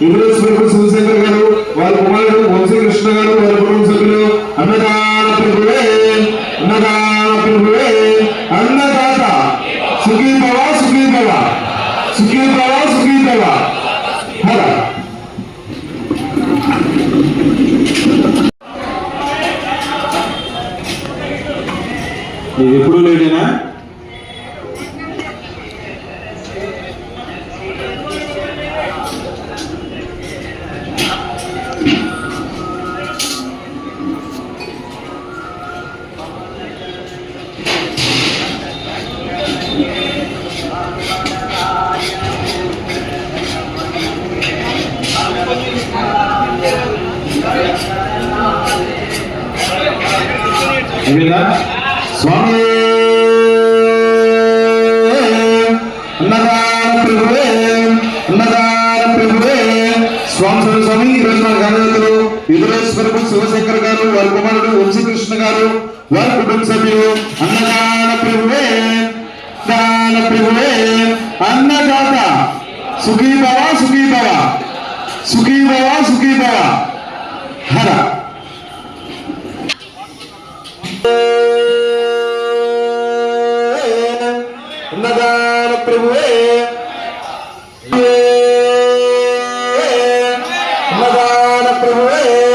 Investment Shivshankar గారు వారి కుమారుడు వంశీకృష్ణ గారు వారి కుటుంబ సభ్యులు అన్నదాన ప్రభువే అన్నదాన ప్రభువే అన్నదాత సుఖీభవ సుఖీభవ సుఖీభవ సుఖీభవ హర. ఎప్పుడు లేడేనా? స్వామి అన్నదాన ప్రభువే అన్నదాన ప్రభువే. స్వామి స్వామి ఈరోజు మన గణపతులు విధులేశ్వరపు శివశంకర్ గారు వారి కుమారుడు వంశీకృష్ణ గారు వారి కుటుంబ సభ్యులు. అన్నదాన ప్రభువే దాన ప్రభువే. అన్నదాత సుఖీ భవ సుఖీ భవ సుఖీ భవ సుఖీ భవ అన్నదాన ప్రభువే. అన్నదాన ప్రభువే.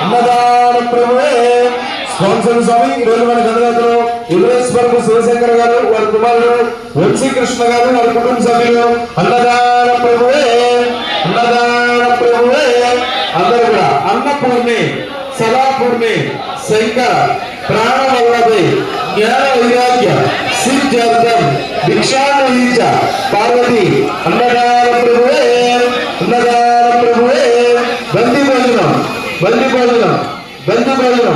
అన్నదాన ప్రభువే. స్పాన్సర్ స్వామి ఈ రోజు మన గణనాథులు ఉదయేశ్వరపు శివశంకర్ గారు వారి కుమారుడు వంశీ కృష్ణ గారు వారి కుటుంబ సభ్యులు. అన్నదాన ప్రభువే. అన్నదాన ప్రభువే. అందరూ కూడా అన్నపూర్ణి సదాపూర్ణి శంకర ప్రాణవల్లభి జ్ఞాన వైరాగ్య ಸಿದ್ಧಂ ಭಿಕ್ಷಾನುಯೀಚ ಪಾರ್ವತಿ ಅನ್ನದಾನ ಪ್ರಭುವೇ ಅನ್ನದಾನ ಪ್ರಭುವೇ ಬಂದಿ ಭೋಜನ ಬಂದಿ ಭೋಜನ ಬಂದಿ ಭೋಜನ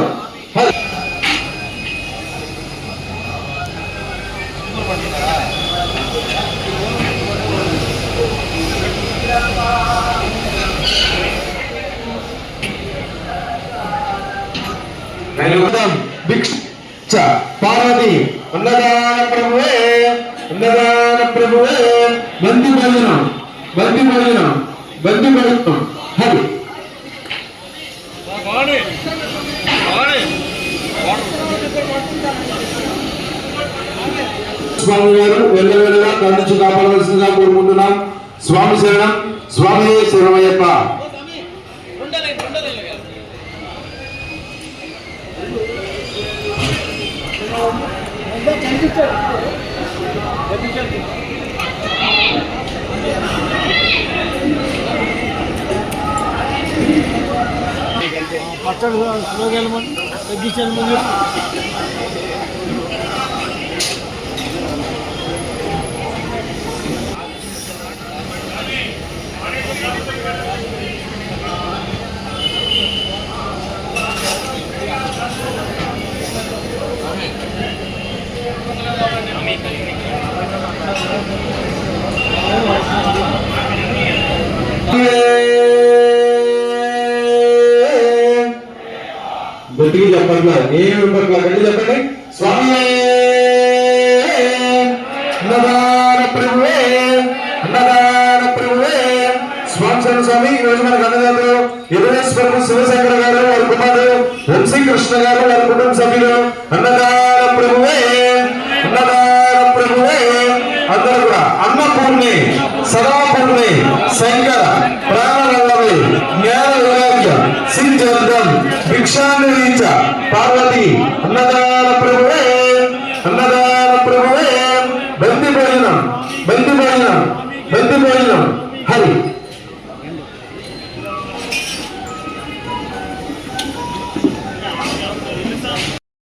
भिक्षा पार्वती अन्नदान బంది భోజనం బంది భోజనం బంది భోజనం హరి. స్వామి గారు వెళ్ళవెళ్ళగా కన్నుంచి కాపాడవలసిందిగా కోరుకుంటున్నాం. స్వామి శరణం స్వామి శరణమయ్యప్ప. ডাক্তার রোগেল মন গিচেল মন্দির Yeah. గట్టిగా చెప్పట్లా నేను వినపట్లా చెప్పండి. స్వామి! అన్నదాన ప్రభువే! అన్నదాన ప్రభువే! స్వామి స్వామి ఈ రోజు మన గణదాతలు యువనేశ్వరపు శివశంకర గారు వారి కుమారుడు వంశీకృష్ణ గారు వారి కుటుంబ సభ్యులు అన్నదాన అందరూ కూడా అన్నపూర్ణి సదాపూర్ణి శంకర ప్రాణవల్లభి జ్ఞాన వైరాగ్య సిద్ధార్థం భిక్షాంగీచ పార్వతి అన్నదాన ప్రభువే అన్నదాన ప్రభువే. బంది భోజనం బంది భోజనం.